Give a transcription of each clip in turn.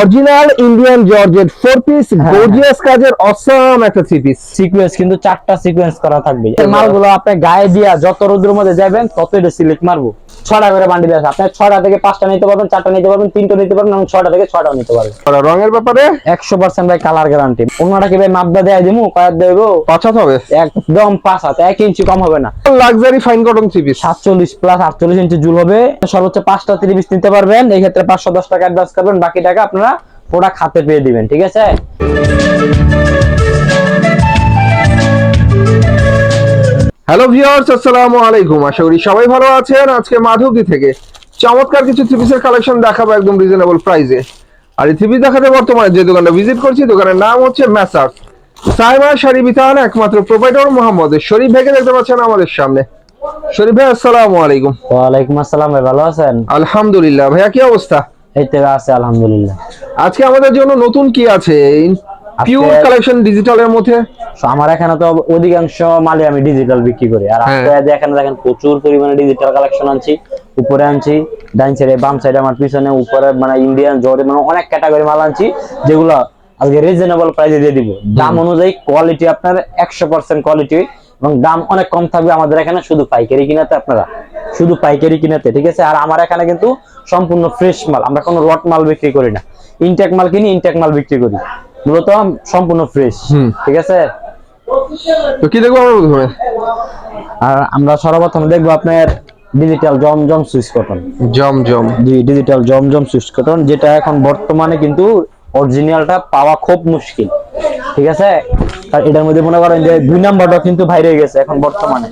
Original Indian georgette four piece. Gorgeous কাজের awesome একটা three piece sequence কিন্তু চারটা সিকোয়েন্স করা থাকবে। এই মালগুলো আপনি গায়ে দিয়া যত রোদ্রের মধ্যে যাবেন তত এটা সিলেক্ট মারবো। ছটা করে বান্ডিল আছে। আপনি ছটা থেকে পাঁচটা নিতে পারবেন চারটা নিতে পারবেন তিনটা নিতে পারবেন এবং ছটা থেকে ছটাও নিতে পারবেন। রঙের ব্যাপারে? একশো পার্সেন্ট ভাই কালার গ্যারান্টি অন্যটা কি ভাই মাপদা দেয় দিমু? কয়ার দেবো? পাঁচাত হবে? একদম পাঁচ হাত এক ইঞ্চি কম হবে না। Luxury fine cotton three piece সাতচল্লিশ প্লাস আটচল্লিশ ইঞ্চি জুল হবে। সর্বোচ্চ পাঁচটা ত্রিশ নিতে পারবেন। এই ক্ষেত্রে পাঁচশো দশ টাকা অ্যাডভান্স করবেন। বাকি টাকা আপনারা প্রোডাক্ট হাতে পেয়ে দিবেন ঠিক আছে? হ্যালো ভিউয়ার্স আসসালামু আলাইকুম। আশা করি সবাই ভালো আছেন। আজকে মাধবদী থেকে চমৎকার কিছু থ্রি পিসের কালেকশন দেখাবো একদম রিজনেবল প্রাইসে আর এই থ্রি পিস দেখাতে বর্তমানে যে দোকানটা ভিজিট করছি দোকানের নাম হচ্ছে ম্যাসার্স সাইমা শাড়ি বিতান একমাত্র প্রোভাইডার মোহাম্মদ শরীফ ভাইকে দেখতে পাচ্ছেন আমাদের সামনে। শরীফ ভাই আসসালামু আলাইকুম। ওয়ালাইকুম আসসালাম ভাই ভালো আছেন? আলহামদুলিল্লাহ। ভাইয়া কি অবস্থা? এই তো আছে আলহামদুলিল্লাহ। আজকে আমাদের জন্য নতুন কি আছে? পিওর কালেকশন ডিজিটালের মধ্যে? আমার এখানে তো অধিকাংশ মালে আমি ডিজিটাল বিক্রি করি। আর হ্যাঁ। আপনারা এখানে দেখেন প্রচুর পরিমাণে ডিজিটাল কালেকশন আনছি। উপরে আনছি ডাইন সাইডে বাম সাইডে আমার পিছনে উপরে মানে ইন্ডিয়ান জরি মানে অনেক ক্যাটাগরি মাল আনছি যেগুলো আজকে রিজনেবল প্রাইসে দিয়ে দিব। দাম অনুযায়ী কোয়ালিটি আপনার একশো পার্সেন্ট কোয়ালিটি এবং দাম অনেক কম থাকবে আমাদের এখানে শুধু পাইকারি কিনাতে আপনারা। শুধু পাইকারি কিনাতে ঠিক আছে? আর আমার এখানে কিন্তু সম্পূর্ণ ফ্রেশ মাল আমরা কোনো লট মাল বিক্রি করি না। ইনটেক মাল কিনি ইনটেক মাল বিক্রি করি। মূলত সম্পূর্ণ ফ্রেশ ঠিক আছে? তো কি দেখব আমরা প্রথমে? আর আমরা সর্বপ্রথম দেখব আপনার ডিজিটাল জমজম সুইচ কটন জম জম। জি ডিজিটাল জমজম সুইচ কটন যেটা এখন বর্তমানে কিন্তু অরিজিনালটা পাওয়া খুব মুশকিল ঠিক আছে? আর এটার মধ্যে মনে করেন যে দুই নাম্বারটা কিন্তু বাইরে গেছে এখন বর্তমানে।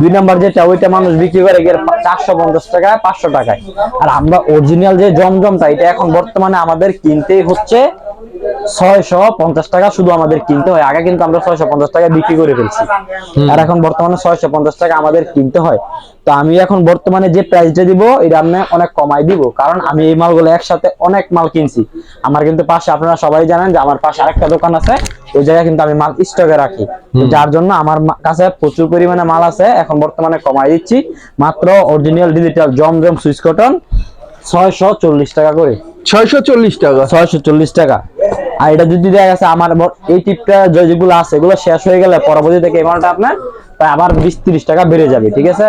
দুই নাম্বার যেটা ওইটা মানুষ বিক্রি করে গিয়ে চারশো পঞ্চাশ টাকায় পাঁচশো টাকায়। আর আমরা অরিজিনাল যে জমজমটা এটা এখন বর্তমানে আমাদের কিনতেই হচ্ছে ছয়শো পঞ্চাশ টাকা শুধু আমাদের কিনতে হয়। আগে কিন্তু আমরা ছয়শো পঞ্চাশ টাকা বিক্রি করে ফেলছি। আর এখন বর্তমানে ছয়শো পঞ্চাশ টাকা আমাদের কিনতে হয়। তো আমি এখন বর্তমানে যে প্রাইসটা দিব এটা আমি অনেক কমাই দিব। কারণ আমি এই মালগুলো একসাথে অনেক মাল কিনছি। আমার কিন্তু পাশে আপনারা সবাই জানেন যে আমার পাশে আরেকটা দোকান আছে। ওই জায়গায় কিন্তু আমি মাল স্টকে রাখি। যার জন্য আমার কাছে প্রচুর পরিমাণে মাল আছে। এখন বর্তমানে কমাই দিচ্ছি। মাত্র অরিজিনাল ডিজিটাল জমজম সুইচ কটন ছয়শো চল্লিশ টাকা করে। ছয়শো চল্লিশ টাকা। ছয়শো চল্লিশ টাকা। আর এটা যদি দেখা গেছে আমার এই টিপটা যেগুলো আছে এগুলো শেষ হয়ে গেলে পরবর্তী থেকে এই আপনার প্রায় আবার বিশ তিরিশ টাকা বেড়ে যাবে ঠিক আছে?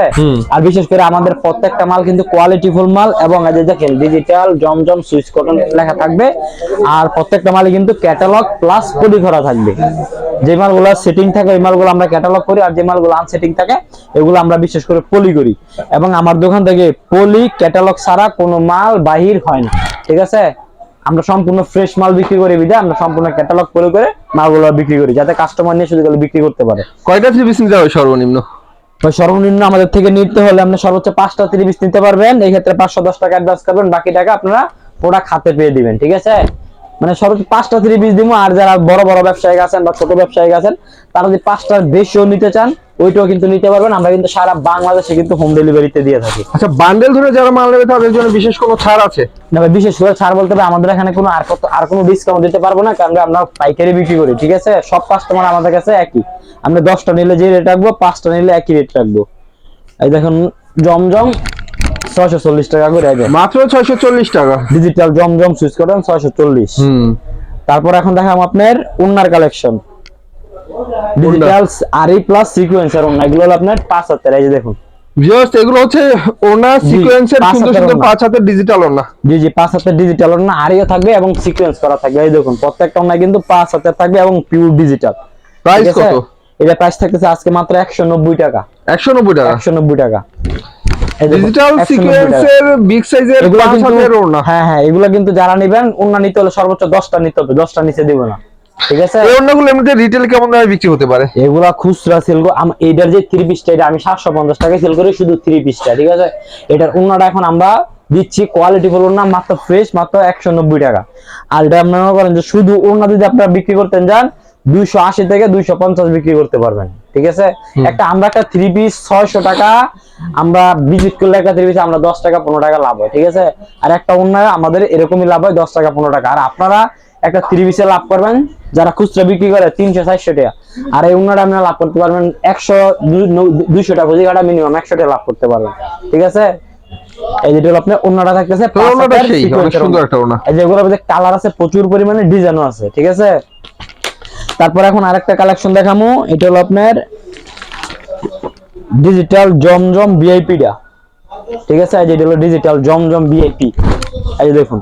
আর বিশেষ করে আমাদের প্রত্যেকটা মাল কিন্তু কোয়ালিটি ফুল মাল এবং এই যে দেখেন ডিজিটাল জমজম সুইচ কটন লেখা থাকবে। আর প্রত্যেকটা মালে কিন্তু ক্যাটালগ প্লাস করা থাকবে। যে মালগুলো সেটিং থাকে ওই মালগুলো আমরা ক্যাটালগ করি আর যে মালগুলো আনসেটিং থাকে এগুলো আমরা বিশেষ করে পলি করি। এবং আমার দোকান থেকে পলি ক্যাটালগ ছাড়া কোনো মাল বাহির হয় না ঠিক আছে? আমরা সম্পূর্ণ ফ্রেশ মাল বিক্রি করি বিদে আমরা সম্পূর্ণ ক্যাটালগ করে করে মালগুলো বিক্রি করি যাতে কাস্টমার নিয়ে শুধু বিক্রি করতে পারে। কয়টা থ্রি পিস নিতে হবে সর্বনিম্ন? সর্বনিম্ন আমাদের থেকে নিতে হলে আপনি সর্বোচ্চ পাঁচটা ত্রিশ নিতে পারবেন এই ক্ষেত্রে পাঁচশো দশ টাকা অ্যাডভান্স করবেন বাকি টাকা আপনারা প্রোডাক্ট হাতে পেয়ে দিবেন ঠিক আছে? মানে সর্বোচ্চ পাঁচটা ত্রিশ দিব আর যারা বড় বড় ব্যবসায়ী আছেন বা ছোট ব্যবসায়ী আছেন তারা যদি পাঁচটার বেশিও নিতে চান ওইটাও কিন্তু নিতে পারবেন। আমরা কিন্তু সারা বাংলাদেশে কিন্তু হোম ডেলিভারিতে দিয়ে থাকি। আচ্ছা বান্ডেল ধরে যারা মাল নেবে তাদের জন্য বিশেষ কোনো ছাড় আছে? না ভাই, বিশেষ করে ছাড় বলতে হবে আমাদের এখানে কোনো আর কত আর কোনো ডিসকাউন্ট দিতে পারব না কারণ আমরা পাইকারি বিক্রি করি ঠিক আছে? সব কাস্টমার আমাদের কাছে একই। আমরা দশটা নিলে যে রেট রাখব পাঁচটা নিলে একই রেট রাখব। এই দেখুন জমজম ছয়শো চল্লিশ টাকা করে মাত্র ছয়শো চল্লিশ টাকা। ডিজিটাল জমজম সুইচ করেন ছয়শো চল্লিশ। তারপর এখন দেখাম আপনার উন্নার কালেকশন ডিজিটাল আরই প্লাস সিকোয়েন্সার উন্না এগুলো আপনার পাঁচ হাতের এই যে দেখুন। ভিউয়ার্স এগুলো হচ্ছে ওনা সিকোয়েন্সের সুন্দর সুন্দর। পাঁচ হাতের ডিজিটাল ওনা জি জি পাঁচ হাতের ডিজিটাল না আরিও থাকবে এবং সিকোয়েন্স করা থাকবে। এই দেখুন প্রত্যেকটা অন্যায় কিন্তু পাঁচ হাতের থাকবে এবং পিওর ডিজিটাল প্রাইস কত? এটা প্রাইস থাকতেছে আজকে মাত্র একশো নব্বই টাকা। একশো নব্বই টাকা? একশো নব্বই টাকা। ডিজিটাল 190। সিকোয়েন্সের বিগ সাইজের এগুলো পাঁচ হাতের ওনা হ্যাঁ হ্যাঁ এগুলো কিন্তু যারা নিবেন অন্য নিতে হলে সর্বোচ্চ দশটা নিতে হবে দশটা নিচে দিব না। ঠিক আছে? এই ওনাগুলো এমনিতে রিটেল কেমন দামে বিক্রি হতে পারে? এগুলা খুচরা সেল এইটার যে থ্রি পিসটা এটা আমি সাতশো পঞ্চাশ টাকায় সেল করি শুধু থ্রি পিসটা ঠিক আছে? এটার অন্যটা এখন আমরা দিচ্ছি কোয়ালিটি ফুল না মাত্র ফ্রেশ মাত্র একশো নব্বই টাকা। আর এটা আপনারা করেন যে শুধু যদি আপনারা বিক্রি করতেন যান দুইশো আশি থেকে দুইশো পঞ্চাশ বিক্রি করতে পারবেন ঠিক আছে? একটা আমরা একটা থ্রি পিস ছয়শো টাকা আমরা ভিজিট করলে একটা থ্রি পিস আমরা দশ টাকা পনেরো টাকা লাভ হয় ঠিক আছে? আর একটা অন্য আমাদের এরকমই লাভ হয় দশ টাকা পনেরো টাকা। আর আপনারা একটা থ্রি পিসে লাভ করবেন যারা খুচরা বিক্রি করে তিনশো চারশো টাকা। আর এই উন্নটা আপনারা লাভ করতে পারবেন একশো দুইশো টাকা খুঁজি কাটা মিনিমাম একশো টাকা লাভ করতে পারবেন। ঠিক আছে? এই যেটা হলো আপনার অন্যটা থাকতেছে সুন্দর একটা ওনা এই কালার আছে প্রচুর পরিমাণে ডিজাইনও আছে ঠিক আছে? তারপর এখন আরেকটা কালেকশন দেখামু এটা হলো আপনার ডিজিটাল জমজম ভিআইপিটা ঠিক আছে? এই যে হলো ডিজিটাল জমজম ভিআইপি এই দেখুন।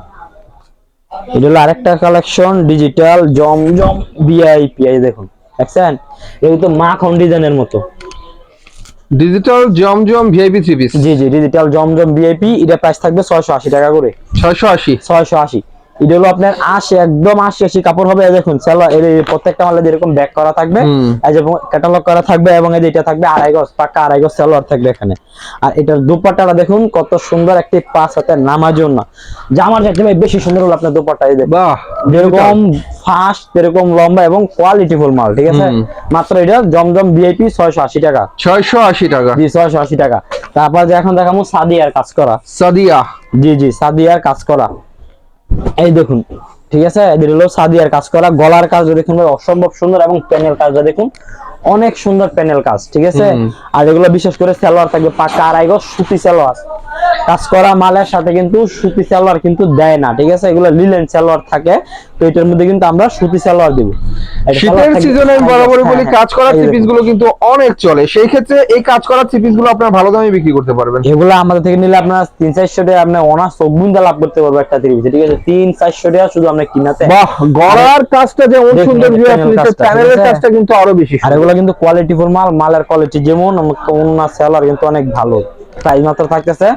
এটা হলো আরেকটা কালেকশন ডিজিটাল জমজম ভিআইপি এই যে দেখুন। দেখছেন? এটা তো মাখন ডিজাইনের মতো। ডিজিটাল জমজম ভিআইপি থ্রি পিস জি জি ডিজিটাল জমজম ভিআইপি এটা প্রাইস থাকবে ছয়শো আশি টাকা করে। ছয়শো আশি। ছয়শো আশি। এটা হলো আপনার আশি একদম আশি আশি কাপড় হবে। দেখুন প্রত্যেকটা মালে যেরকম ব্যাক করা থাকবে। ক্যাটালগ করা থাকবে এবং এটা থাকবে আড়াই গজ পাক্কা আড়াই গজ সেলোয়ার থাকবে এখানে। আর এটার দুপাট্টাটা দেখুন কত সুন্দর একটি পাঁচ হাতের নামার জন্য। জামার চাইতে ভাই বেশি সুন্দর হলো আপনার দুপাট্টা এই যেরকম ফাস্ট এরকম লম্বা এবং কোয়ালিটি ফুল মাল ঠিক আছে? মাত্র এটা জমজম ভিআইপি ছয়শো আশি টাকা। ছয়শো আশি টাকা। জি ছয়শো আশি টাকা। তারপর যে এখন দেখাবো সাদিয়ার কাজ করা। সাদিয়া। জি জি সাদিয়ার কাজ করা। এই দেখুন ঠিক আছে? এদের হলো সাদিয়ার কাজ করা গলার কাজ দেখুন অসম্ভব সুন্দর এবং প্যানেল কাজটা দেখুন অনেক সুন্দর প্যানেল কাজ ঠিক আছে? আর এগুলো বিশেষ করে সালোয়ার থাকবে পাকা আড়াই গজ সুতি সালোয়ার। কাজ করা মালের সাথে কিন্তু সুতি সালোয়ার কিন্তু দেয় না ঠিক আছে? এগুলো লিলেন সালোয়ার থাকে তো এটার মধ্যে কিন্তু আমরা সুতি সালোয়ার দিব। শীতের সিজনে আমি বরাবরই হ্যাঁ, বলি হ্যাঁ, কাজ করা এই থ্রি গুলো কিন্তু অনেক চলে। সেই ক্ষেত্রে এই কাজ করা থ্রি গুলো আপনার ভালো দামে বিক্রি করতে পারবেন। এগুলো আমাদের থেকে নিলে আপনার তিন চারশো টাকা আপনি অনার্স চব্বুন্দা লাভ করতে পারব একটা থ্রি ঠিক আছে? তিন চারশো টাকা শুধু আমরা কিনাতে বাহ গড়ার কাজটা যেমন দেখুন, সুন্দর নিচে কাজটা, প্যানেলের কাজটা কিন্তু আরও বেশি আর। এগুলো কিন্তু কোয়ালিটিফুল মাল মালের কোয়ালিটি যেমন অন্য সেলার কিন্তু অনেক ভালো। প্রাইস মাত্র থাকতেছে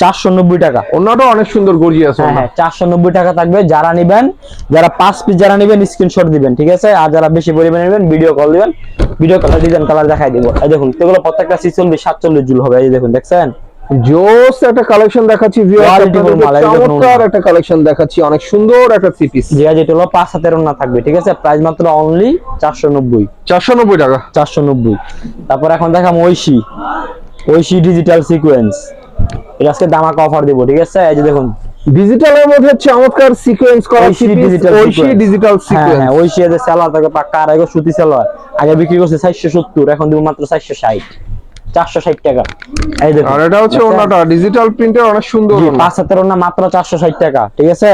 চারশো নব্বই টাকা। ওনাটা অনেক সুন্দর গর্জিয়াস হ্যাঁ হ্যাঁ চারশো নব্বই টাকা থাকবে। যারা নিবেন যারা পাঁচ পিস যারা নিবেন স্ক্রিনশট দিবেন ঠিক আছে? আর যারা বেশি পরিমাণে নেবেন ভিডিও কল দিবেন। ভিডিও কালার ডিজাইন কালার দেখাই দিব। এই দেখুন এগুলো প্রত্যেকটা ছিচল্লিশ সাতচল্লিশ জুল হবে। এই দেখুন দেখছেন? জোস একটা কালেকশন দেখাচ্ছি চমৎকার একটা কালেকশন দেখাচ্ছি অনেক সুন্দর একটা থ্রি পিস যে যেটা হলো পাঁচ হাতের না থাকবে ঠিক আছে? প্রাইস মাত্র অনলি চারশো নব্বই। চারশো নব্বই টাকা। চারশো নব্বই। তারপর এখন দেখাম ঐশী। ঐশী ডিজিটাল সিকোয়েন্স এটা আজকে দামাকা অফার দিব ঠিক আছে? এই যে দেখুন। ডিজিটালের মধ্যে চমৎকার সিকোয়েন্স করা ঐশী পিস digital ঐশী ডিজিটাল হ্যাঁ সিকোয়েন্স হ্যাঁ ঐশী এদের সেলার থাকে পাক্কা আড়াই গজ সুতি সেলার আগে বিক্রি করছে চারশো সত্তর এখন দিব মাত্র চারশো ষাট। চারশো ষাট টাকা। এই দেখুন। আর এটা হচ্ছে? ওনাটা ডিজিটাল প্রিন্টের অনেক সুন্দর ওনা। পাঁচ হাতের ওনা মাত্র চারশো ষাট টাকা ঠিক আছে?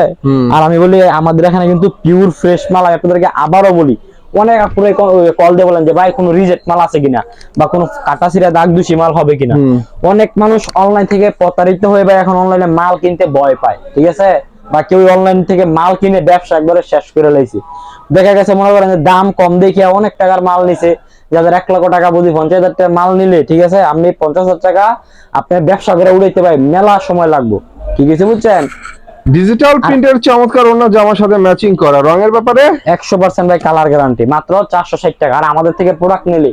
আর আমি বলি আমাদের এখানে কিন্তু পিওর ফ্রেশ মাল আমি আপনাদেরকে আবারও বলি অনেক আপুরে কল দিয়ে বলেন যে ভাই কোনো রিজেক্ট মাল আছে কিনা? বা কোনো কাটা ছিঁড়া দাগ দূষি মাল হবে কিনা? অনেক মানুষ অনলাইন থেকে প্রতারিত হয়ে ভাই এখন অনলাইনে মাল কিনতে ভয় পায় ঠিক আছে? বা কেউ অনলাইন থেকে মাল কিনে ব্যবসা একবারে শেষ করে লাইছে। দেখা গেছে মনে করেন যে দাম কম দেখিয়া অনেক টাকার মাল নিছে যাদের এক লক্ষ টাকা বুঝি পঞ্চাশ হাজার টাকা মাল নিলে ঠিক আছে? আপনি পঞ্চাশ হাজার টাকা আপনি ব্যবসা করে উড়াইতে পারেন মেলা সময় লাগবে। ঠিক আছে বুঝছেন? ডিজিটাল প্রিন্টের চমৎকার অন্য জামার সাথে ম্যাচিং করা। রঙের ব্যাপারে? একশো পার্সেন্ট ভাই কালার গ্যারান্টি মাত্র চারশো ষাট টাকা। আর আমাদের থেকে প্রোডাক্ট নিলে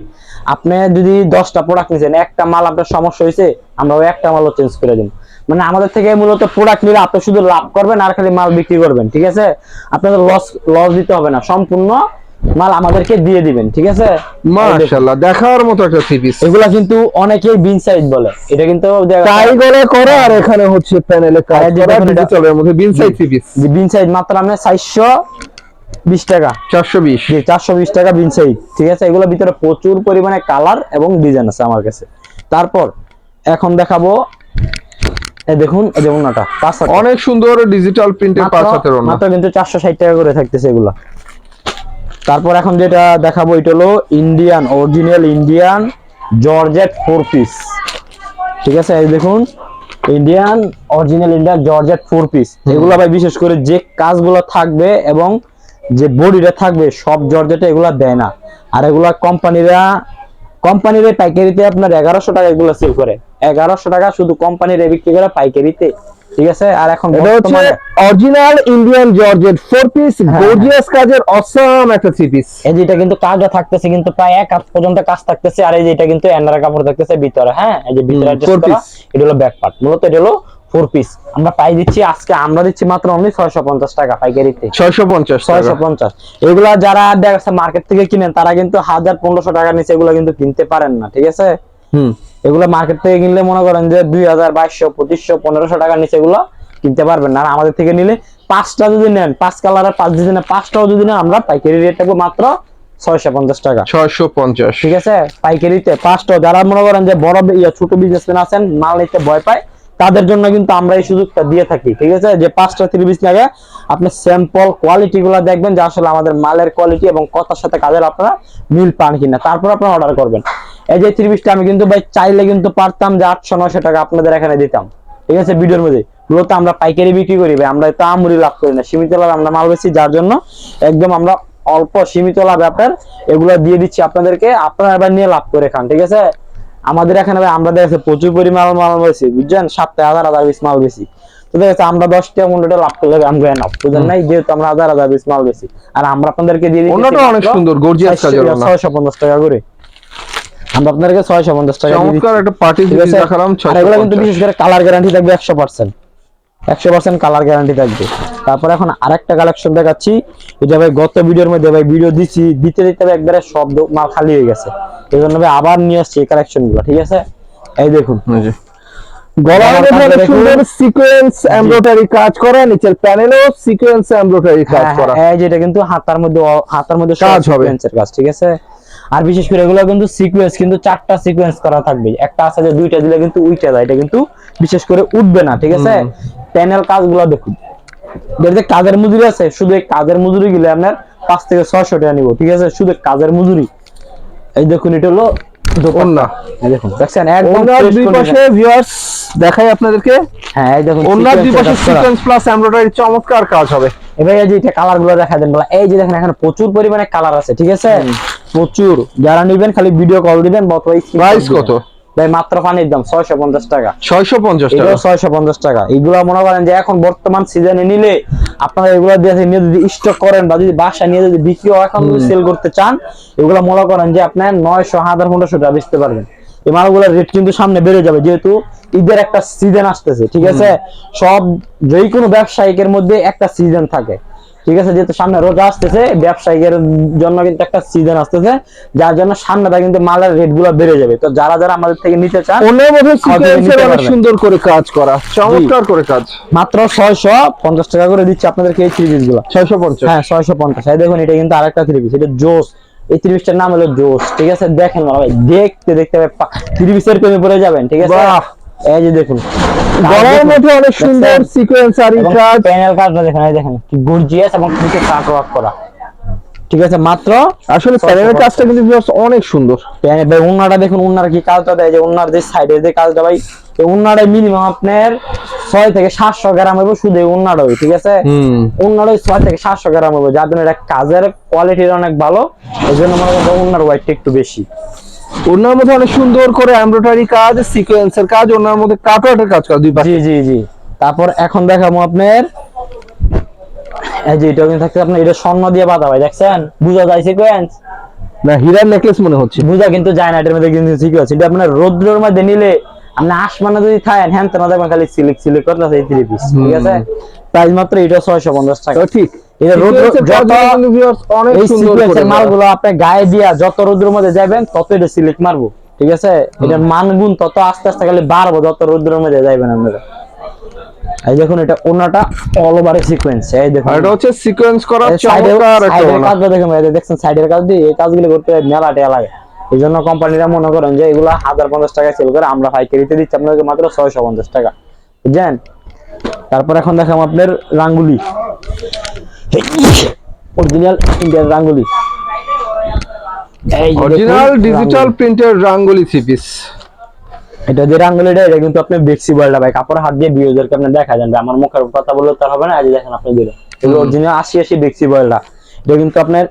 আপনি যদি দশটা প্রোডাক্ট নিছেন একটা মাল আপনার সমস্যা হয়েছে আমরা ওই একটা মালও চেঞ্জ করে দিন মানে আমাদের থেকে মূলত প্রোডাক্ট নিলে আপনি শুধু লাভ করবেন আর খালি মাল বিক্রি করবেন ঠিক আছে? আপনাদের লস লস দিতে হবে না। সম্পূর্ণ মাল আমাদেরকে দিয়ে দিবেন ঠিক আছে? মাশাআল্লাহ দেখার মতো একটা থ্রি পিস এগুলা কিন্তু অনেকেই বিন সাইজ বলে। এটা কিন্তু টাই গলে করা আর এখানে হচ্ছে প্যানেলে কাজ আর যে করা ডিজিটালের মধ্যে বিন সাইড থ্রি পিস বিন সাইজ মাত্র আমরা চারশো বিশ টাকা। 420 জি চারশো বিশ টাকা বিন সাইজ ঠিক আছে? ভিতরে প্রচুর পরিমাণে কালার এবং ডিজাইন আছে আমার কাছে। তারপর এখন দেখাবো দেখুন এই যে ওনাটা অনেক সুন্দর ডিজিটাল প্রিন্টের পাঁচ হাতের মাত্র কিন্তু চারশো ষাট টাকা করে থাকতেছে এগুলা। তারপর এখন যেটা দেখাবো এটা হলো Indian original Indian georgette four piece ঠিক আছে এই দেখুন Indian original Indian georgette four piece এগুলো ভাই বিশেষ করে যে কাজগুলো থাকবে এবং যে বডিটা থাকবে সব জর্জেটে এগুলা দেয় না। আর এগুলা কোম্পানিরা কোম্পানির পাইকারিতে আপনার এগারোশো টাকা এগুলো সেল করে। এগারোশো টাকা শুধু কোম্পানির বিক্রি করে পাইকারিতে। ঠিক আছে? আর এখন এটা হচ্ছে original Indian georgette four piece gorgeous কাজের অসাম একটা থ্রি পিস এই যে এটা কিন্তু কাজটা থাকতেছে কিন্তু প্রায় এক হাত পর্যন্ত কাজ থাকতেছে আর এই যে এটা কিন্তু এন্ডার কাপড় থাকতেছে ভিতরে হ্যাঁ? এই যে ভিতরে করা, এটা হলো ব্যাক পার্ট মূলত এটা হলো ফোর পিস আমরা পাই দিচ্ছি আজকে আমরা দিচ্ছি মাত্র অনলি ছয়শো পঞ্চাশ টাকা পাইকারিতে। ছয়শো পঞ্চাশ ছয়শো পঞ্চাশ। এগুলা যারা দেখা মার্কেট থেকে কিনেন তারা কিন্তু হাজার পনেরোশো টাকার নিচে এগুলো কিন্তু কিনতে পারেন না ঠিক আছে? হুম। এগুলো মার্কেট থেকে কিনলে মনে করেন যে দুই হাজার বাইশশো পঁচিশশো পনেরোশো টাকার নিচে এগুলো কিনতে পারবেন। না আর আমাদের থেকে নিলে পাঁচটা যদি নেন পাঁচ কালারের পাঁচ যদি নেন পাঁচটাও যদি নেন আমরা পাইকারি রেট থাকব মাত্র ছয়শো পঞ্চাশ টাকা। ছয়শো পঞ্চাশ। ঠিক আছে? পাইকারিতে পাঁচটা যারা মনে করেন যে বড় ছোট বিজনেসম্যান আছেন মাল নিতে ভয় পায় তাদের জন্য কিন্তু আমরা এই সুযোগটা দিয়ে থাকি। ঠিক আছে? যে পাঁচটা থ্রি পিস লাগে আপনি স্যাম্পল কোয়ালিটি গুলো দেখবেন যে আসলে আমাদের মালের কোয়ালিটি এবং কথার সাথে কাজের আপনারা মিল পান কিনা। তারপর আপনারা অর্ডার করবেন। এই যে পিসটা আমি কিন্তু ভাই চাইলে কিন্তু পারতাম যে আটশো নয়শো টাকা আপনাদের এখানে দিতাম। ঠিক আছে? ভিডিওর মধ্যে। মূলত আমরা পাইকারি বিক্রি করি ভাই। আমরা তো আমুরি লাভ করি না। সীমিত লাভ আমরা মাল বেশি যার জন্য একদম আমরা অল্প সীমিত লাভ আপনার এগুলো দিয়ে দিচ্ছি আপনাদেরকে। আপনারা এবার নিয়ে লাভ করে খান ঠিক আছে? আমাদের এখানে ভাই আমরা দেখেছি প্রচুর পরিমাণ মাল বেশি বুঝছেন? সাতটা হাজার হাজার পিস মাল বেশি তো দেখেছে আমরা দশটা পনেরোটা লাভ করলে আমরা এনাফ বুঝলেন নাই? যেহেতু আমরা হাজার হাজার পিস মাল বেশি আর আমরা আপনাদেরকে দিয়ে দিচ্ছি অনেক সুন্দর ছয়শো পঞ্চাশ টাকা করে। আমরা আপনাদেরকে টাকা চমৎকার একটা পার্টি দেখালাম আর এগুলো কিন্তু বিশেষ করে কালার গ্যারান্টি থাকবে একশো পার্সেন্ট একশো পার্সেন্ট কালার গ্যারান্টি থাকবে। তারপর এখন আরেকটা কালেকশন দেখাচ্ছি। এটা ভাই গত ভিডিওর মধ্যে ভাই ভিডিও দিতে দিতে ভাই একবারে সব মাল খালি হয়ে গেছে। এই জন্য ভাই আবার নিয়ে আসছি এই কালেকশনগুলো ঠিক আছে? এই দেখুন। গলার মধ্যে। সুন্দর সিকোয়েন্স এমব্রয়ডারি কাজ করা নিচের প্যানেলও সিকোয়েন্স এমব্রয়ডারি কাজ হ্যাঁ, করা। হ্যাঁ, যেটা কিন্তু হাতার মধ্যে হাতার মধ্যে কাজ হবে। কাজ ঠিক আছে? আর বিশেষ করে এগুলো কিন্তু সিকোয়েন্স কিন্তু চারটা সিকোয়েন্স করা থাকবে। একটা আছে যে দুইটা দিলে কিন্তু উইটা যায় এটা কিন্তু বিশেষ করে উঠবে না ঠিক আছে? প্যানেল কাজগুলো দেখুন। দেখতে কাজের মজুরি আছে শুধু এই কাজের মজুরি গেলে আপনার পাঁচ থেকে ছয়শো টাকা নিব ঠিক আছে? শুধু কাজের মজুরি। এই দেখুন এটা হলো। এই দেখুন দেখছেন? একদম দুই পাশে ভিউয়ার্স দেখাই আপনাদেরকে। হ্যাঁ এই দেখুন ওনার দুই পাশে সিকোয়েন্স প্লাস এমব্রয়ডারি চমৎকার কাজ হবে। এবার এই যে এটা কালারগুলো দেখা দেন বলা এই যে দেখেন এখানে প্রচুর পরিমাণে কালার আছে ঠিক আছে? প্রচুর। যারা নিবেন খালি ভিডিও কল দিবেন প্রাইস কত? ভাই মাত্র পানির দাম ছয়শো পঞ্চাশ টাকা। ছয়শো পঞ্চাশ টাকা? এগুলো ছয়শো পঞ্চাশ টাকা। এগুলো মনে করেন যে এখন বর্তমান সিজনে নিলে আপনারা এগুলো দিয়ে নিয়ে যদি স্টক করেন বা যদি বাসা নিয়ে যদি বিক্রিও এখন যদি সেল করতে চান এগুলো মনে করেন যে আপনার নয়শো হাজার পনেরোশো টাকা বেচতে পারবেন। এই মালগুলোর রেট কিন্তু সামনে বেড়ে যাবে যেহেতু ঈদের একটা সিজন আসতেছে ঠিক আছে? সব যেই কোনো ব্যবসায়িকের মধ্যে একটা সিজন থাকে। ঠিক আছে যেহেতু সামনে রোজা আসতেছে ব্যবসায়িকের জন্য কিন্তু একটা সিজন আসতেছে যার জন্য সামনেটা কিন্তু মালের রেটগুলো বেড়ে যাবে। তো যারা যারা আমাদের থেকে নিতে চান অনেক সুন্দর করে কাজ করা চমৎকার করে কাজ। মাত্র ছয়শো পঞ্চাশ টাকা করে দিচ্ছে আপনাদেরকে এই থ্রি পিসগুলো। ছয়শো পঞ্চাশ। হ্যাঁ ছয়শো পঞ্চাশ। দেখুন এটা কিন্তু আরেকটা থ্রি পিস এটা জোস। এই থ্রি পিসটার নাম হলো জোস ঠিক আছে? দেখেন ভাই দেখতে দেখতে পিসের প্রেমে পড়ে যাবেন ঠিক আছে। এই যে দেখুন। গলার মধ্যে অনেক সুন্দর সিকোয়েন্স আর কাজ প্যানেল কাজটা দেখেন এই দেখেন কি গর্জিয়াস এবং নিচে কাট ওয়ার্ক করা। ঠিক আছে মাত্র আসলে প্যানেলের কাজটা কিন্তু অনেক সুন্দর। প্যানে ভাই উন্নাটা দেখুন উন্নার কি কাজটা দেয় যে উন্নার যে সাইডে যে কাজটা ভাই এই উন্নাটা মিনিমাম আপনার ছয় থেকে সাতশো গ্রাম হবে শুধু উন্নাটা ঠিক আছে? ওই ছয় থেকে সাতশো গ্রাম হবে যার জন্য এটা কাজের কোয়ালিটির অনেক ভালো এই জন্য মনে করেন উন্নার ওয়াইটটা একটু বেশি। ওনার মধ্যে অনেক সুন্দর করে এমব্রয়ডারি কাজ সিকোয়েন্সের কাজ ওনার মধ্যে কাটওয়ার্টের কাজ করা দুই পাশে। জি জি জি। তারপর এখন দেখাবো আপনার এই যে এটা কিন্তু থাকছে আপনার এটা স্বর্ণ দিয়ে বাঁধা ভাই দেখছেন? বুঝা যায় সিকোয়েন্স না হীরার নেকলেস মনে হচ্ছে। বুঝা কিন্তু যায় না এটার মধ্যে কিন্তু সিকোয়েন্স এটা আপনার রৌদ্রের মধ্যে নিলে আপনি আসমানে যদি থাকেন হ্যাঁ তো না দেখবেন খালি সিলিক সিলিক করতেছে এই থ্রি পিস ঠিক আছে? প্রাইস মাত্র এটা ছয়শো পঞ্চাশ টাকা। ঠিক। এটা রৌদ্র যত অনেক সুন্দর। মালগুলো আপনি গায়ে দিয়া যত রৌদ্রের মধ্যে যাবেন তত এটা সিলিক মারবো। ঠিক আছে? এটার মান গুণ তত আস্তে আস্তে খালি বাড়বো যত রৌদ্রের মধ্যে যাবেন আপনারা। এই দেখুন এটা ওনাটা অল ওভার সিকোয়েন্স এই দেখুন। এটা হচ্ছে সিকোয়েন্স করা চমৎকার একটা ওড়না। কাজটা দেখুন এই দেখছেন সাইডের কাজ দিয়ে এই কাজগুলো করতে মেলা টেয়া লাগে। এই জন্য কোম্পানিরা মনে করেন যে এগুলা হাজার পঞ্চাশ টাকা সেল করে আমরা পাইকারিতে দিচ্ছি আপনাদেরকে মাত্র ছয়শো পঞ্চাশ টাকা। বুঝছেন? তারপর এখন দেখাম আপনার রাঙ্গুলি। অরিজিনাল ইন্ডিয়ান রাঙ্গুলি অরিজিনাল ডিজিটাল। প্রিন্টের রাঙ্গুলি সিপিস এটা যে রাঙ্গুলিটা এটা কিন্তু আপনি বেক্সি বলটা ভাই কাপড় হাত দিয়ে বিয়োজরকে আপনি দেখা যান যে আমার মুখের কথা বললে তার হবে না আজ দেখেন আপনি দিলে এগুলো অরিজিনাল আশি আশি বেক্সি বলটা। এটা কিন্তু আপনার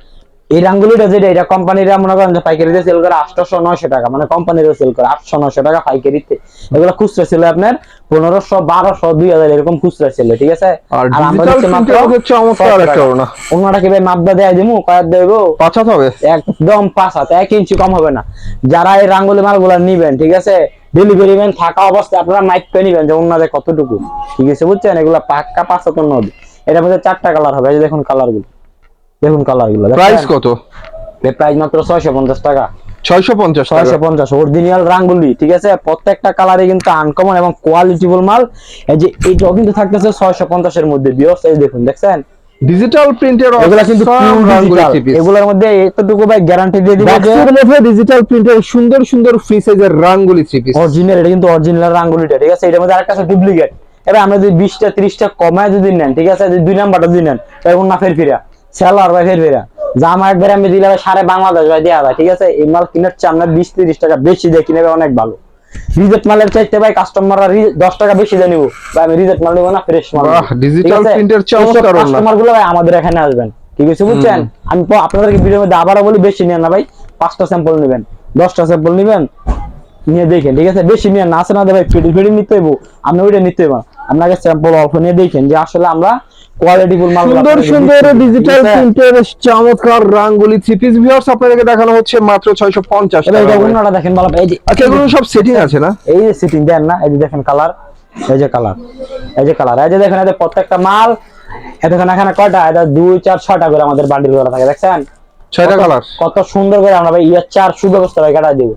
এই রাঙ্গুলিটা যেটা এটা কোম্পানিরা মনে করেন যে পাইকারিতে সেল করে আটশোশো নয়শো টাকা মানে কোম্পানিরা সেল করে আটশো নয়শো টাকা পাইকারিতে। এগুলো খুচরা ছিল আপনার পনেরোশো বারোশো দুই হাজার এরকম খুচরা ছিল ঠিক আছে? আর আমরা ডিজিটাল দিচ্ছি মাত্র প্রিন্টের হচ্ছে চমৎকার 600 একটা টাকা। ওড়না ওনারা কি ভাই মাপদা দেয় দিমু কয়ার দেবো? পাঁচাত হবে? একদম পাঁচ হাত এক ইঞ্চি কম হবে না। যারা এই রাঙ্গুলি মালগুলো নিবেন ঠিক আছে? ডেলিভারি ম্যান থাকা অবস্থায় আপনারা মাইক পেয়ে নিবেন যে ওনাদের কতটুকু ঠিক আছে বুঝছেন? এগুলো পাক্কা পাঁচ হাত নদী এটার মধ্যে চারটা কালার হবে এই দেখুন কালারগুলো। দেখুন কালারগুলো প্রাইস কত? এর প্রাইস মাত্র ছয়শো পঞ্চাশ টাকা। ছয়শো পঞ্চাশ টাকা। ছয়শো পঞ্চাশ অরিজিনাল রাঙ্গুলি ঠিক আছে? প্রত্যেকটা কালারে কিন্তু আনকমন এবং কোয়ালিটিফুল মাল। এই যে এইটাও কিন্তু থাকতেছে ছয়শো পঞ্চাশের মধ্যে বিয়স এই দেখুন দেখছেন? ডিজিটাল প্রিন্টের এগুলা কিন্তু এগুলোর মধ্যে এতটুকু ভাই গ্যারান্টি দিয়ে দিব যে ডিজিটাল প্রিন্টের সুন্দর সুন্দর ফ্রি সাইজের রাঙ্গুলি থ্রি পিস অরিজিনাল এটা কিন্তু অরিজিনাল রাঙ্গুলিটা ঠিক আছে? এটার মধ্যে আরেকটা আছে ডুপ্লিকেট এবার আমরা যদি বিশটা ত্রিশটা কমায় যদি নেন ঠিক আছে? যদি দুই নাম্বারটা যদি নেন এরকম না ফের ফিরা সেলার ভাই ফের ফিরা জামা একবার আমি দিলে বাংলাদেশ ভাই দেওয়া যায় ঠিক আছে? এই মাল কিনার চেয়ে আমরা বিশ তিরিশ টাকা বেশি দিয়ে কিনে অনেক ভালো। রিজেক্ট মালের চাইতে ভাই কাস্টমাররা দশ টাকা বেশি দিয়ে নিবো। ভাই আমি রিজেক্ট মাল নিবো না ফ্রেশ মাল চমৎকার ওড়না। কাস্টমারগুলো ভাই আমাদের এখানে আসবেন। ঠিক আছে বুঝছেন? আমি আপনাদেরকে ভিডিওর মধ্যে আবারও বলি বেশি নেন না ভাই পাঁচটা স্যাম্পল নেবেন। দশটা স্যাম্পল নেবেন নিয়ে দেখেন ঠিক আছে? বেশি নিয়ে না আছে না ভাই ফিডি ফিডি নিতে হইব। আপনি ওইটা নিতে হইব আপনাকে স্যাম্পল অল্প নিয়ে দেখেন যে আসলে আমরা কোয়ালিটিফুল মাল সুন্দর সুন্দর ডিজিটাল প্রিন্টের চমৎকার রাঙ্গুলি থ্রি পিস ভিউয়ার্স আপনাদেরকে দেখানো হচ্ছে মাত্র 650 টাকা এটা অন্যটা দেখেন ভালো এই যে আচ্ছা এগুলো সব সেটিং আছে না? এই যে সিটিং দেন না? এই যে দেখেন কালার এই যে কালার এই যে কালার এই যে দেখেন এদের প্রত্যেকটা মাল। এখানে কয়টা? এটা দুই চার ছয়টা করে আমাদের বান্ডিল করা থাকে দেখছেন? ছয়টা কালার কত সুন্দর করে আমরা ভাই ইয়ার চার সুব্যবস্থা ভাই কাটা দিব।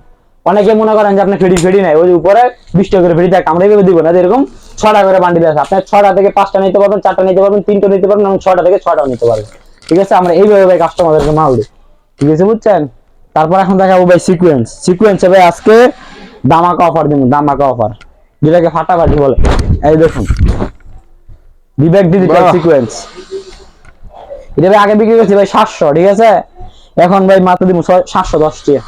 অনেকে মনে করেন যে আপনি ফেডি ফেডি নাই। ওই উপরে বিশ টাকা করে ফেডি থাকে আমরা এইভাবে দিব না এরকম ছটা করে বান্ডিল আছে। আপনি ছটা থেকে পাঁচটা নিতে পারবেন চারটা নিতে পারবেন তিনটা নিতে পারবেন এবং ছটা থেকে ছটাও নিতে পারবেন। ঠিক আছে? আমরা এইভাবে ভাই কাস্টমারদেরকে মাল দিই। ঠিক আছে বুঝছেন? তারপর এখন দেখাবো ভাই সিকুয়েন্স সিকুয়েন্স ভাই আজকে দামাকা অফার দিব দামাকা অফার যেটাকে ফাটাফাটি বলে। এই দেখুন। বিবেক ডিজিটাল। সিকুয়েন্স এটা ভাই আগে বিক্রি করছি ভাই সাতশো ঠিক আছে? এখন ভাই মাত্র দিব সাতশো দশ টাকা।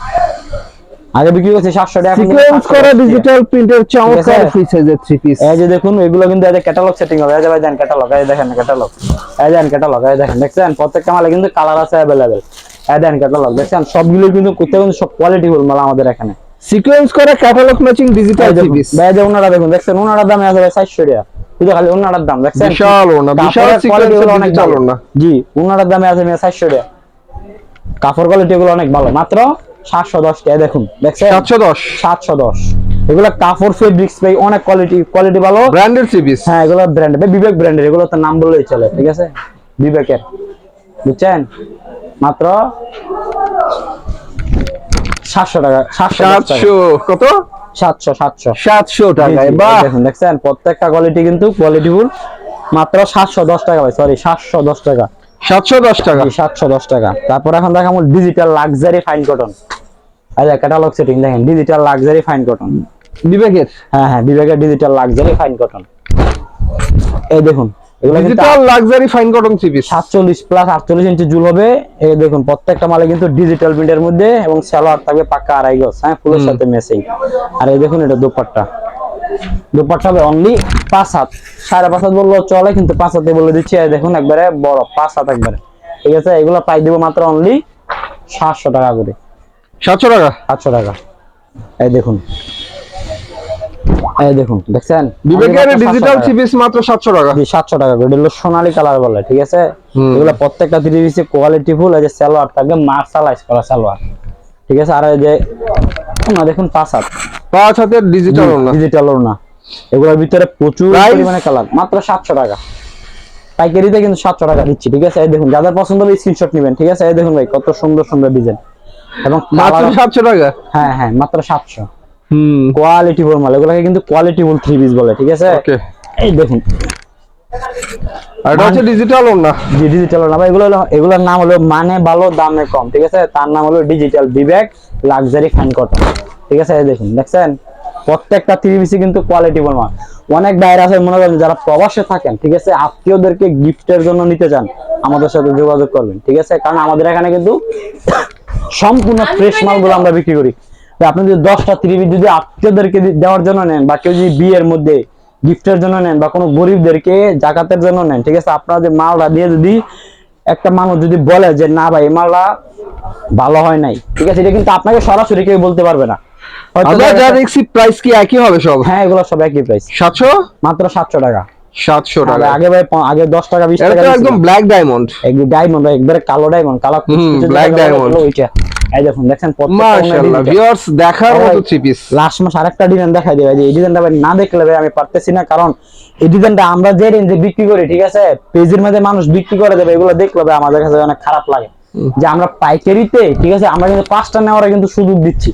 আগে বিক্রি করছি সাতশো টাকা সিকোয়েন্স করা ডিজিটাল প্রিন্টের চমৎকার? ফ্রি সাইজের থ্রি পিস এই যে দেখুন এগুলো কিন্তু এদের ক্যাটালগ সেটিং হবে। এই যে ভাই দেন ক্যাটালগ এই দেখেন ক্যাটালগ এই দেন ক্যাটালগ এই দেখেন দেখছেন? প্রত্যেকটা মালে কিন্তু কালার আছে অ্যাভেলেবেল এই দেন ক্যাটালগ দেখছেন? সবগুলো কিন্তু করতে কিন্তু সব কোয়ালিটি ফুল মাল আমাদের এখানে। সিকোয়েন্স করা catalogue matching digital three piece ভাই যে ওনারা দেখুন দেখছেন? ওনারা দামে আছে ভাই 400 টাকা। শুধু খালি ওনারার দাম দেখছেন? বিশাল ওড়না, বিশাল অনেক ভালো। ওড়না। জি ওনারার দামে আছে 400 টাকা। কাপড় কোয়ালিটি গুলো অনেক ভালো। মাত্র 710 টাকা দেখুন দেখছেন? সাতশো দশ। 710 এগুলো কাপড় ফেব্রিক্স ভাই অনেক কোয়ালিটি কোয়ালিটি ভালো। ব্র্যান্ডেড হ্যাঁ এগুলো ব্র্যান্ড বিবেক ব্র্যান্ডের এগুলো তো নাম বললেই চলে ঠিক আছে? বিবেকের বুঝছেন? মাত্র সাতশো টাকা সাতশো সাতশো কত? সাতশো সাতশো। সাতশো বাহ! দেখুন দেখছেন? প্রত্যেকটা কোয়ালিটি কিন্তু কোয়ালিটিফুল মাত্র সাতশো দশ টাকা ভাই সরি সাতশো দশ টাকা। সাতশো দশ টাকা। সাতশো দশ টাকা। তারপর এখন দেখাবো ডিজিটাল লাক্সারি ফাইন কটন আচ্ছা ক্যাটালগ সেটিং দেখেন ডিজিটাল লাক্সারি ফাইন কটন বিবেকের? হ্যাঁ হ্যাঁ বিবেকের ডিজিটাল লাক্সারি ফাইন কটন এই দেখুন digital luxury fine cotton three piece সাতচল্লিশ প্লাস আটচল্লিশ ইঞ্চি জুল হবে। এই দেখুন প্রত্যেকটা মালে কিন্তু ডিজিটাল প্রিন্টের মধ্যে এবং সালোয়ার থাকবে পাক্কা আড়াই গজ হ্যাঁ ফুলের সাথে মেসেই আর এই দেখুন এটা দুপাট্টা। দুপাট্টা হবে অনলি পাঁচ হাত। সাড়ে পাঁচ হাত বললেও চলে কিন্তু পাঁচ হাতে বলে দিচ্ছি এই দেখুন একবারে বড় পাঁচ হাত একবারে। ঠিক আছে এগুলো প্রাইস দিব মাত্র অনলি সাতশো টাকা করে। সাতশো টাকা? সাতশো টাকা। এই দেখুন। এই দেখুন দেখছেন? বিবেকের ডিজিটাল। থ্রি মাত্র সাতশো টাকা। জি সাতশো টাকা করে এটা হলো সোনালী কালার বলে ঠিক আছে। এগুলো প্রত্যেকটা থ্রি পিসে কোয়ালিটি ফুল এই যে সালোয়ার থাকবে মার্শালাইজ করা সালোয়ার। ঠিক আছে? আর এই যে না দেখুন পাঁচ হাত। পাঁচ হাতের ডিজিটাল ডিজিটাল না এগুলোর ভিতরে প্রচুর? পরিমাণে কালার মাত্র সাতশো টাকা। পাইকারিতে কিন্তু সাতশো টাকা দিচ্ছি ঠিক আছে? এই দেখুন যাদের পছন্দ হবে স্ক্রিনশট নেবেন ঠিক আছে? এই দেখুন ভাই কত সুন্দর সুন্দর ডিজাইন এবং মাত্র colour- সাতশো টাকা? হ্যাঁ হ্যাঁ মাত্র হুম। কোয়ালিটি ফুল মাল এগুলোকে কিন্তু কোয়ালিটি ফুল থ্রি পিস বলে ঠিক আছে? ওকে এই দেখুন। এটা হচ্ছে ডিজিটাল ওড়না? জি ডিজিটাল ভাই এগুলো এগুলোর নাম হলো মানে ভালো দামে কম ঠিক আছে? তার নাম হলো ডিজিটাল বিবেক লাক্সারি ফ্যান কটন ঠিক আছে? এই দেখুন দেখছেন? প্রত্যেকটা থ্রি ত্রিপিসি কিন্তু কোয়ালিটি মাল। অনেক বাইরে আছে মনে করেন যারা প্রবাসে থাকেন ঠিক আছে? আত্মীয়দেরকে গিফটের জন্য নিতে চান আমাদের সাথে যোগাযোগ করবেন ঠিক আছে? কারণ আমাদের এখানে কিন্তু সম্পূর্ণ ফ্রেশ মালগুলো আমরা বিক্রি করি। আপনি যদি দশটা ত্রিপিস যদি আত্মীয়দেরকে দেওয়ার জন্য নেন বা কেউ যদি বিয়ের মধ্যে গিফটের জন্য নেন বা কোনো গরিবদেরকে জাকাতের জন্য নেন ঠিক আছে? আপনারা যে মালটা দিয়ে যদি একটা মানুষ যদি বলে যে না ভাই এই মালটা ভালো হয় নাই। ঠিক আছে? এটা কিন্তু আপনাকে সরাসরি কেউ বলতে পারবে না। আমরা যা দেখছি প্রাইস কি একই হবে সব? হ্যাঁ এগুলো সব একই প্রাইস সাতশো? মাত্র সাতশো টাকা। সাতশো টাকা। আগে ভাই আগে দশ টাকা বিশ এটা টাকা তো একদম ব্ল্যাক ডায়মন্ড একদম ডায়মন্ড একবারে কালো ডায়মন্ড কালো black diamond। ওইটা এই দেখুন প্রত্যেকটা মাশাআল্লাহ ভিউয়ার্স দেখার মতো থ্রি পিস লাস্ট মাস আরেকটা ডিজাইন দেখাই দেবে যে এই ডিজাইনটা ভাই না দেখলে ভাই আমি পারতেছি না কারণ এই ডিজাইনটা আমরা যে রেঞ্জে বিক্রি করি ঠিক আছে? পেজের মধ্যে মানুষ বিক্রি করে দেবে এগুলো দেখলে ভাই আমাদের কাছে অনেক খারাপ লাগে। যে আমরা পাইকারিতে ঠিক আছে? আমরা কিন্তু পাঁচটা নেওয়ার কিন্তু সুযোগ দিচ্ছি।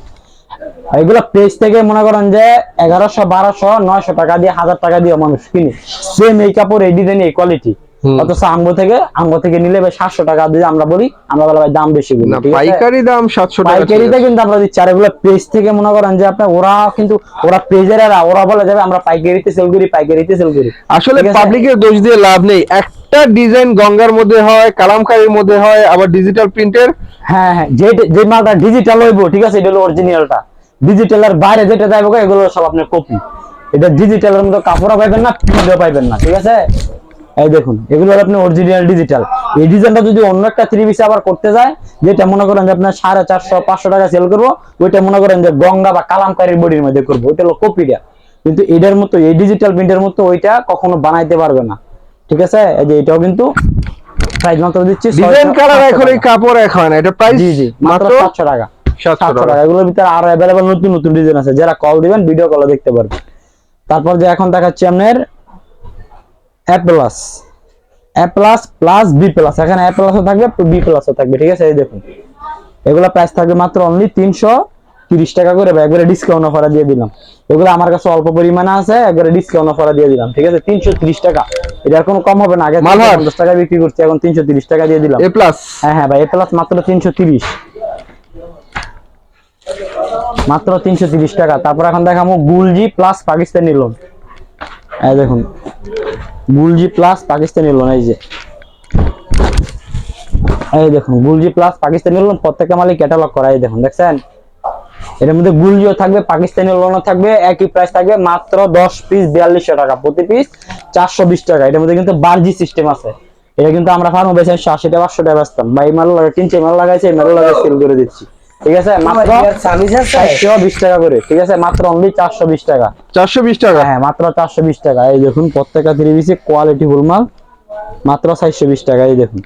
এগুলো পেজ থেকে মনে করেন যে এগারোশো বারোশো নয়শো টাকা দিয়ে হাজার টাকা দিয়ে মানুষ কিনে। সেম এই কাপড় এই ডিজাইন এই কোয়ালিটি অথচ আঙ্গ থেকে আঙ্গ থেকে নিলে ভাই সাতশো টাকা দিয়ে আমরা বলি আমরা বলে ভাই দাম বেশি বলি? পাইকারি দাম সাতশো পাইকারিতে কিন্তু আমরা দিচ্ছি। আর এগুলো পেজ থেকে মনে করেন যে আপনার ওরা কিন্তু ওরা পেজের ওরা বলে যাবে আমরা পাইকারিতে সেল করি পাইকারিতে সেল করি। আসলে? পাবলিকের দোষ দিয়ে লাভ নেই। একটা ডিজাইন গঙ্গার মধ্যে হয় কালামকারীর মধ্যে হয় আবার ডিজিটাল প্রিন্টের হ্যাঁ হ্যাঁ যে যে মালটা ডিজিটাল হইব ঠিক আছে এটা হলো অরিজিনালটা ডিজিটালের বাইরে যেটা যাইব এগুলো সব আপনার কপি এটা ডিজিটালের মতো কাপড়ও পাইবেন না প্রিন্টও পাইবেন না ঠিক আছে? এই দেখুন এগুলো হলো আপনি অরিজিনাল ডিজিটাল এই ডিজাইনটা যদি অন্য একটা থ্রি পিসে আবার করতে যায় যেটা মনে করেন যে আপনার সাড়ে চারশো পাঁচশো টাকা সেল করব ওইটা মনে করেন যে গঙ্গা বা কালামকারীর বডির মধ্যে করব ওইটা হলো কপিটা কিন্তু এটার মতো এই ডিজিটাল প্রিন্টের মতো ওইটা কখনো বানাইতে পারবে না ঠিক আছে? এই যে এটাও কিন্তু প্রাইস মাত্র দিচ্ছি ডিজাইন কালার হলে টাকা। কাপড় এক হয় না এটা প্রাইস জি জি মাত্র মাত্র সাতশো টাকা। সাতশো টাকা। এগুলোর ভিতরে আরও অ্যাভেলেবল নতুন নতুন ডিজাইন আছে। যারা কল দিবেন ভিডিও কলে দেখতে পারবেন। তারপর যে এখন দেখাচ্ছি আপনার A plus A plus plus B plus এখানে এ প্লাসও থাকবে বি প্লাসও থাকবে ঠিক আছে? এই দেখুন। এগুলো প্রাইস থাকবে মাত্র অনলি তিনশো তিরিশ টাকা করে বা একবারে ডিসকাউন্ট অফারে দিয়ে দিলাম। এগুলো আমার কাছে অল্প পরিমাণে আছে একবারে ডিসকাউন্ট অফারে দিয়ে দিলাম ঠিক আছে? তিনশো তিরিশ টাকা। এটার কোনো কম হবে না। আগে। পঞ্চাশ টাকা বিক্রি করছি এখন তিনশো তিরিশ টাকা দিয়ে দিলাম। এ প্লাস হ্যাঁ হ্যাঁ ভাই এ প্লাস মাত্র তিনশো তিরিশ। মাত্র তিনশো তিরিশ টাকা। তারপর এখন দেখাবো গুলজি প্লাস পাকিস্তানি লোন এই দেখুন গুলজি প্লাস পাকিস্তানি লোন এই যে। এই দেখুন গুলজি প্লাস পাকিস্তানি লোন প্রত্যেকটা মালিক ক্যাটালগ করা, এই দেখুন, দেখছেন? এর মধ্যে গুলজিও থাকবে, পাকিস্তানি লোনও থাকবে, একই প্রাইস থাকবে, মাত্র দশ পিস বিয়াল্লিশশো টাকা প্রতি পিস চারশো বিশ টাকা। এটার মধ্যে কিন্তু বার্জি সিস্টেম আছে। এটা কিন্তু আমরা ফার্মো বেশি আশি টাকা পাঁচশো টাকা বেচতাম। বা এই মাল লাগা কিনছে মাল লাগাইছে, এই মাল লাগাই সেল করে দিচ্ছি। ঠিক আছে? মাত্র চারশো বিশ টাকা করে। ঠিক আছে? মাত্র অনলি চারশো বিশ টাকা। চারশো বিশ টাকা? হ্যাঁ মাত্র চারশো বিশ টাকা। এই দেখুন প্রত্যেকটা থ্রি পিসে কোয়ালিটি ফুল মাল। মাত্র চারশো বিশ টাকা এই দেখুন।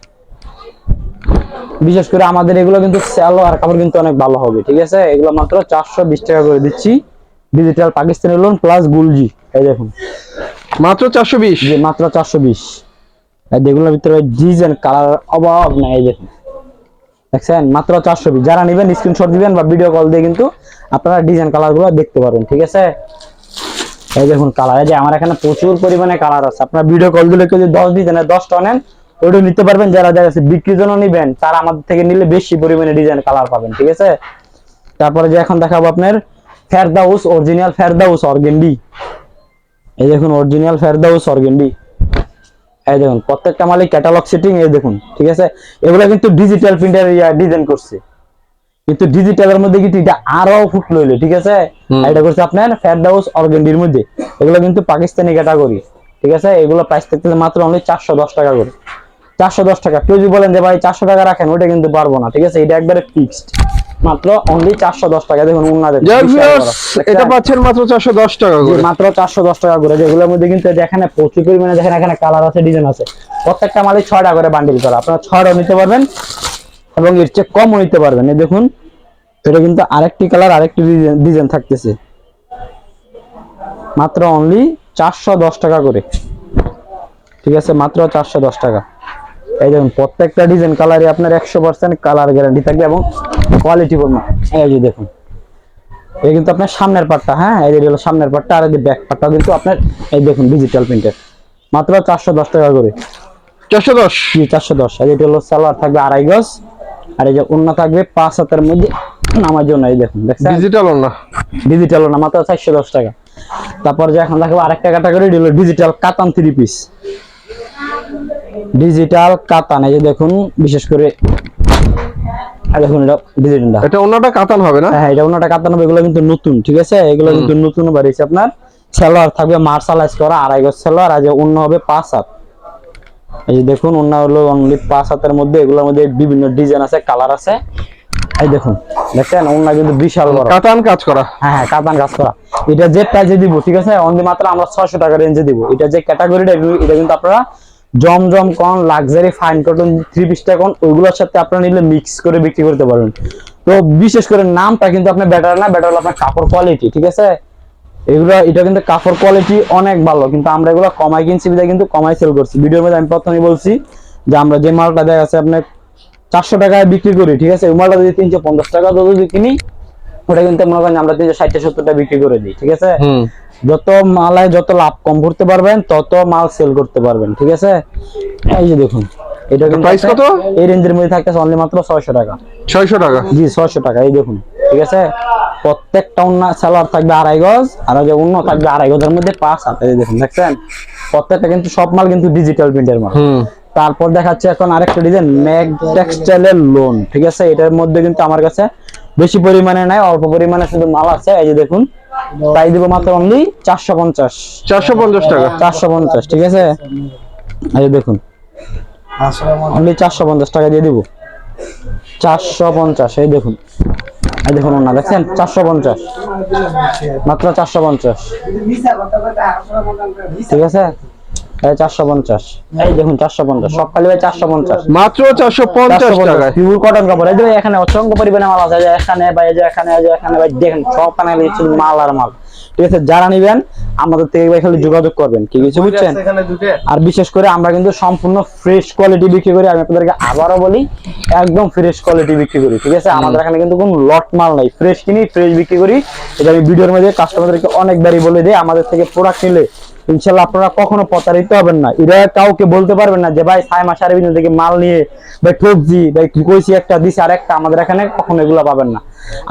বিশেষ করে আমাদের এগুলো কিন্তু স্যালো আর কাপড় কিন্তু অনেক ভালো হবে ঠিক আছে? এগুলো মাত্র চারশো বিশ টাকা করে দিচ্ছি। ডিজিটাল পাকিস্তানি লোন প্লাস গুলজি এই দেখুন। মাত্র চারশো বিশ? মাত্র চারশো বিশ। এগুলোর ভিতরে ডিজাইন কালার অভাব নাই এই দেখুন। দেখছেন? মাত্র চারশো বিশ যারা নেবেন স্ক্রিনশট দিবেন বা ভিডিও কল দিয়ে কিন্তু আপনারা ডিজাইন কালারগুলো দেখতে পারবেন, ঠিক আছে? এই দেখুন কালার এই যে আমার এখানে প্রচুর পরিমাণে কালার আছে। আপনার ভিডিও কল দিলে কেউ যদি দশ ডিজাইনের দশটা নেন ওইটা নিতে পারবেন। যারা যারা বিক্রির জন্য নিবেন, তারা আমাদের থেকে নিলে বেশি পরিমাণে ডিজাইন কালার পাবেন, ঠিক আছে? তারপরে যে এখন দেখাবো আপনার ফেরদাউস অরিজিনাল ফেরদাউস অর্গেন্ডি এই দেখুন অরিজিনাল ফেরদাউস অর্গেন্ডি এই দেখুন প্রত্যেকটা মালিক ক্যাটালগ সেটিং এই দেখুন ঠিক আছে? এগুলো কিন্তু ডিজিটাল প্রিন্টার ডিজাইন করছে। কিন্তু ডিজিটালের মধ্যে কিন্তু এটা আরও ফুট লইলে ঠিক আছে? এটা করছে আপনার ফেরদাউস অর্গেন্ডির মধ্যে। এগুলো কিন্তু পাকিস্তানি ক্যাটাগরি ঠিক আছে? এগুলো প্রাইস থাকতে মাত্র অনলি চারশো দশ টাকা করে। চারশো দশ টাকা। কেউ যদি বলেন যে ভাই চারশো টাকা রাখেন ওটা কিন্তু পারব না ঠিক আছে? এটা একবারে ফিক্সড মাত্র অনলি চারশো দশ টাকা দেখুন উন্নাদের। এটা পাচ্ছেন মাত্র চারশো দশ টাকা করে। মাত্র টাকা করে। যেগুলোর মধ্যে কিন্তু এখানে প্রচুর পরিমাণে দেখেন এখানে কালার আছে ডিজাইন আছে। প্রত্যেকটা করে বান্ডিল করা। আপনারা নিতে পারবেন এবং এর চেয়ে কমও নিতে পারবেন। এই দেখুন এটা কিন্তু আরেকটি কালার আরেকটি ডিজাইন থাকতেছে। মাত্র অনলি চারশো দশ টাকা করে। ঠিক আছে মাত্র চারশো দশ টাকা। এই দেখুন প্রত্যেকটা ডিজাইন কালারে আপনার একশো পার্সেন্ট কালার গ্যারান্টি থাকবে এবং কোয়ালিটি পূর্ণ এই যে দেখুন। এই কিন্তু আপনার সামনের পার্টটা হ্যাঁ? এই যে হলো সামনের পার্টটা আর এই যে ব্যাক পার্টটা কিন্তু আপনার এই দেখুন ডিজিটাল প্রিন্টের মাত্র চারশো দশ টাকা করে। চারশো দশ। জি চারশো দশ। আর এটা হলো সালোয়ার থাকবে আড়াই গজ। আর এই যে অন্য থাকবে পাঁচ হাতের মধ্যে নামার জন্য এই দেখুন দেখছেন? ডিজিটাল না ডিজিটাল না মাত্র চারশো দশ টাকা। তারপর যে এখন দেখাবো আরেকটা ক্যাটাগরি হলো ডিজিটাল কাতান থ্রি পিস ডিজিটাল কাতান এই যে দেখুন বিশেষ করে দেখুন এটা ডিজিটালটা এটা অন্যটা কাতান হবে না? হ্যাঁ এটা অন্যটা কাতানো এগুলো কিন্তু নতুন ঠিক আছে? এগুলো কিন্তু নতুন বাড়িয়েছে আপনার। সেলোয়ার থাকবে মার্শালাইজ করা আড়াই গজ সেলোয়ার আর অন্য হবে পাঁচ হাত। এই যে দেখুন অন্য হলো অনলি পাঁচ হাতের মধ্যে এগুলোর মধ্যে বিভিন্ন ডিজাইন আছে কালার আছে। এই দেখুন দেখছেন? অন্য কিন্তু বিশাল বড়। কাতান কাজ করা। হ্যাঁ হ্যাঁ কাতান কাজ করা। এটা যে প্রাইজে দিব ঠিক আছে? অনলি মাত্র আমরা ছয়শো টাকা রেঞ্জে দিব। এটা যে ক্যাটাগরিটা এটা কিন্তু আপনারা জমজম কন লাক্সারি ফাইন কটন থ্রি পিসটা কন, ওইগুলোর সাথে আপনারা নিলে মিক্স করে বিক্রি করতে পারবেন। তো বিশেষ করে নামটা কিন্তু আপনার বেটার না বেটার হলো আপনার কাপড় কোয়ালিটি ঠিক আছে? এগুলো, এটা কিন্তু কাপড় কোয়ালিটি অনেক ভালো, কিন্তু আমরা এগুলো কমাই কিনছি বিধায় কিন্তু কমাই সেল করছি। ভিডিওর মধ্যে আমি প্রথমেই বলছি যে আমরা যে মালটা দেখা যাচ্ছে আপনার চারশো টাকায় বিক্রি করি, ঠিক আছে? ওই মালটা যদি তিনশো পঞ্চাশ টাকা যদি কিনি, ওটা কিন্তু মনে করেন আমরা তিনশো ষাট সত্তর টাকা বিক্রি করে দিই, ঠিক আছে? যত মালায় যত লাভ কম করতে পারবেন তত মাল সেল করতে পারবেন ঠিক আছে? এই যে দেখুন এটা কিন্তু একটা- কত? এই রেঞ্জের মধ্যে থাকতেছে অনলি মাত্র ছয়শো টাকা। ছয়শো টাকা? জি ছয়শো টাকা এই দেখুন ঠিক আছে? প্রত্যেকটা অন্য সেলার থাকবে আড়াই গজ আর যে অন্য থাকবে আড়াই গজের মধ্যে পাঁচ হাত এই দেখুন দেখছেন? প্রত্যেকটা কিন্তু সব মাল কিন্তু ডিজিটাল প্রিন্টের মাল। তারপর দেখাচ্ছে এখন আরেকটা ডিজাইন ম্যাগ টেক্সটাইলের লোন ঠিক আছে? এটার মধ্যে কিন্তু আমার কাছে বেশি পরিমাণে নাই অল্প পরিমাণে শুধু মাল আছে এই যে দেখুন তাই দিব মাত্র অনলি চারশো পঞ্চাশ। চারশো পঞ্চাশ টাকা। চারশো পঞ্চাশ ঠিক আছে? এই দেখুন অনলি চারশো পঞ্চাশ টাকা দিয়ে দিব। চারশো পঞ্চাশ এই দেখুন। এই দেখুন না দেখছেন? চারশো পঞ্চাশ। মাত্র চারশো পঞ্চাশ। ঠিক আছে? চারশো পঞ্চাশ। এই দেখুন চারশো পঞ্চাশ। সব খালি ভাই চারশো পঞ্চাশ। মাত্র চারশো পঞ্চাশ টাকায় পিওর কটন কাপড়। এই যে এখানে অসংখ্য পরিমাণে মাল আছে। এখানে বা যে এখানে যে এখানে ভাই দেখেন সব কানে মাল আর মাল। ঠিক আছে যারা নিবেন আমাদের থেকে ভাই খালি যোগাযোগ করবেন। কি কিছু বুঝছেন? আর বিশেষ করে আমরা কিন্তু সম্পূর্ণ ফ্রেশ কোয়ালিটি বিক্রি করি। আমি আপনাদেরকে আবারও বলি একদম ফ্রেশ কোয়ালিটি বিক্রি করি। ঠিক আছে? আমাদের এখানে কিন্তু কোনো লট মাল নাই। ফ্রেশ কিনি ফ্রেশ বিক্রি করি। এটা আমি ভিডিওর মধ্যে কাস্টমারদেরকে অনেকবারই বলে দিই। আমাদের থেকে প্রোডাক্ট নিলে ইনশাল্লাহ আপনারা কখনো প্রতারিত হবেন না। এরা কাউকে বলতে পারবেন না যে ভাই সাই মাস সাড়ে থেকে মাল নিয়ে ভাই ঠকছি ভাই কি কইছি একটা দিছি আর একটা আমাদের এখানে কখনো এগুলো পাবেন না।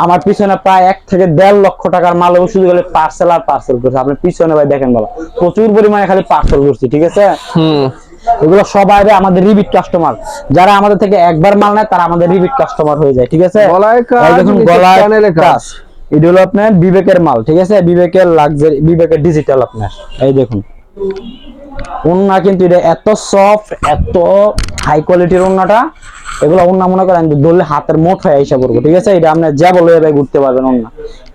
আমার পিছনে প্রায় এক থেকে দেড় লক্ষ টাকার মাল শুধু গেলে পার্সেল আর পার্সেল করছে। আপনি পিছনে ভাই দেখেন বাবা প্রচুর পরিমাণে খালি পার্সেল করছি ঠিক আছে? হুম। এগুলো সবাই আমাদের রিপিট কাস্টমার যারা আমাদের থেকে একবার মাল নেয় তারা আমাদের রিপিট কাস্টমার হয়ে যায় ঠিক আছে? গলায় দেখুন গলায় কাজ। এটা হলো আপনার বিবেকের মাল ঠিক আছে? বিবেকের লাক্সারি বিবেকের ডিজিটাল আপনার। এই দেখুন। ওন্না কিন্তু এটা এত সফট এত হাই কোয়ালিটির ওন্নাটা এগুলো ওন্না মনে করেন ধরলে হাতের মোট হয়ে হিসাব করব ঠিক আছে? এটা আপনি যা বলে ভাই ঘুরতে পারবেন ওন্না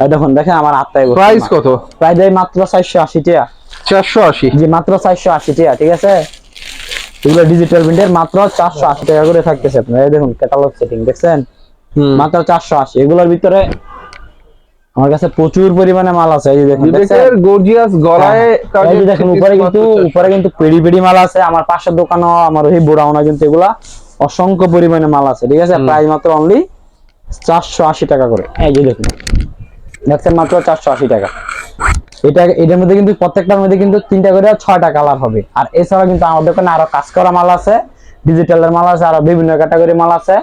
এই দেখুন দেখেন আমার হাতটাই প্রাইস কত? প্রায় দেয় মাত্র চারশো আশি টাকা। চারশো আশি? জি মাত্র চারশো আশি টাকা ঠিক আছে? এগুলো ডিজিটাল প্রিন্টের মাত্র চারশো আশি টাকা করে থাকতেছে আপনার। এই দেখুন ক্যাটালগ সেটিং দেখছেন? মাত্র চারশো আশি। এগুলোর ভিতরে আমার কাছে প্রচুর পরিমাণে মাল আছে এই যে দেখুন বিবেকের গর্জিয়াস গলায় হ্যাঁ, এই যে দেখেন উপরে কিন্তু উপরে কিন্তু পেডি পেডি মাল আছে আমার পাশের দোকানও আমার ওই বোড়াওনা কিন্তু এগুলা অসংখ্য পরিমাণে মাল আছে ঠিক আছে? প্রাইস মাত্র অনলি চারশো আশি টাকা করে। এই যে দেখুন দেখছেন মাত্র চারশো আশি টাকা। এটা এটার মধ্যে কিন্তু প্রত্যেকটার মধ্যে কিন্তু তিনটা করে ছয়টা কালার হবে। আর এছাড়া কিন্তু আমার দোকানে আরও কাজ করা মাল আছে ডিজিটালের মাল আছে আরও বিভিন্ন ক্যাটাগরি মাল আছে।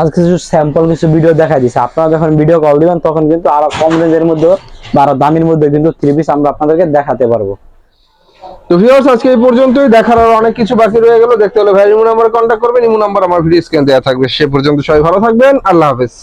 আজকে কিছু স্যাম্পল কিছু ভিডিও দেখা দিচ্ছে আপনারা যখন ভিডিও কল দিবেন, তখন কিন্তু আরও কম রেঞ্জের মধ্যে বা আরও দামের মধ্যে কিন্তু থ্রি পিস আমরা আপনাদেরকে দেখাতে পারব। তো ভিউয়ার্স আজকে এই পর্যন্তই। দেখার আর অনেক কিছু বাকি রয়ে গেল। দেখতে হলে ভাই ইমু নাম্বারে কন্ট্যাক্ট করবেন। ইমু নাম্বার আমার ভিডিও স্ক্রিনে দেওয়া থাকবে। সে পর্যন্ত সবাই ভালো থাকবেন। আল্লাহ হাফেজ।